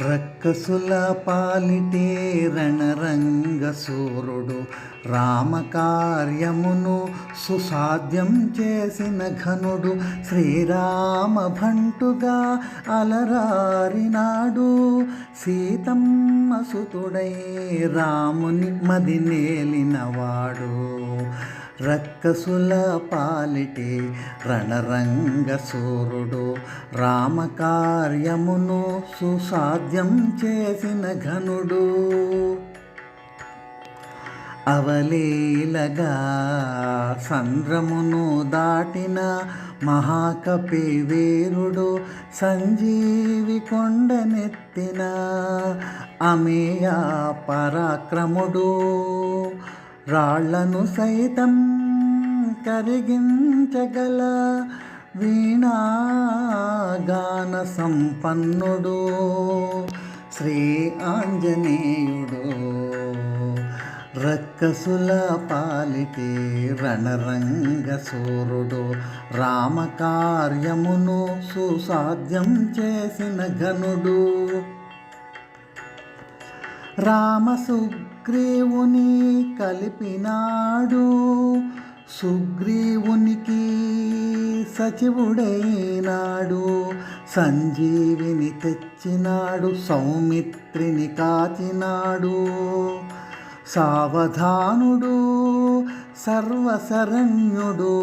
రక్కసుల పాలిటే రణరంగ సూరుడు రామకార్యమును సుసాధ్యం చేసిన ఘనుడు శ్రీరామ భంటుగా అలరారినాడు. సీతమ్మ సుతుడై రాముని మదినేలినవాడు నేలినవాడు. రక్కసుల పాలిటి రణరంగ సూరుడు రామకార్యమును సుసాధ్యం చేసిన ఘనుడు. అవలీలగా సంద్రమును దాటిన మహాకపి వీరుడు సంజీవి కొండనెత్తిన అమేయ పరాక్రముడు. రాళ్ళను సైతం కరిగించగల వీణాగాన సంపన్నుడు శ్రీ ఆంజనేయుడు. రక్కసుల పాలికి రణరంగ సూరుడు రామకార్యమును సుసాధ్యం చేసిన ఘనుడు. రామ సుగ్రీవుని కలిపినాడు. సుగ్రీవునికి సచివుడైనాడు. సంజీవిని తెచ్చినాడు. సౌమిత్రిని కాచినాడు. సావధానుడు సర్వసరణ్యుడు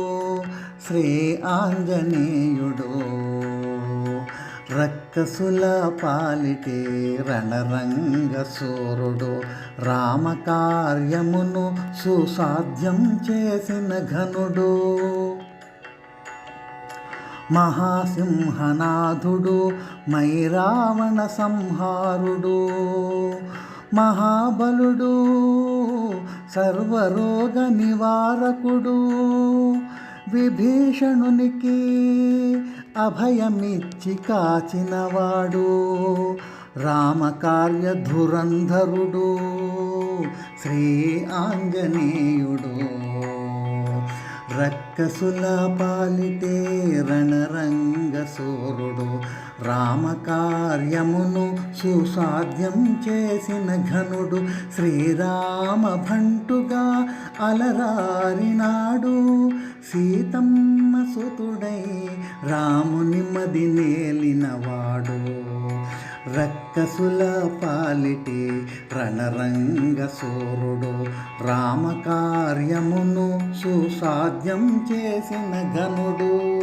శ్రీ ఆంజనేయుడు రక్కసుల పాలిటి రణరంగ సూరుడు రామకార్యమును సుసాధ్యం చేసిన ఘనుడు. మహాసింహనాథుడు మైరావణ సంహారుడు మహాబలుడు సర్వరోగ నివారకుడు. విభీషణునికి అభయమిచ్చి కాచినవాడు రామకార్య ధురంధరుడు శ్రీ ఆంజనేయుడు రక్కసుల పాలిటే రణరంగ సూరుడు రామకార్యమును సుసాధ్యం చేసిన ఘనుడు శ్రీరామ భంటుగా అలరారినాడు. సీతమ్మ సుతుడై రాముని మది నేలినవాడు. రక్కసుల పాలిటి రణరంగ సూరుడు రామకార్యమును సుసాధ్యం చేసిన ఘనుడు.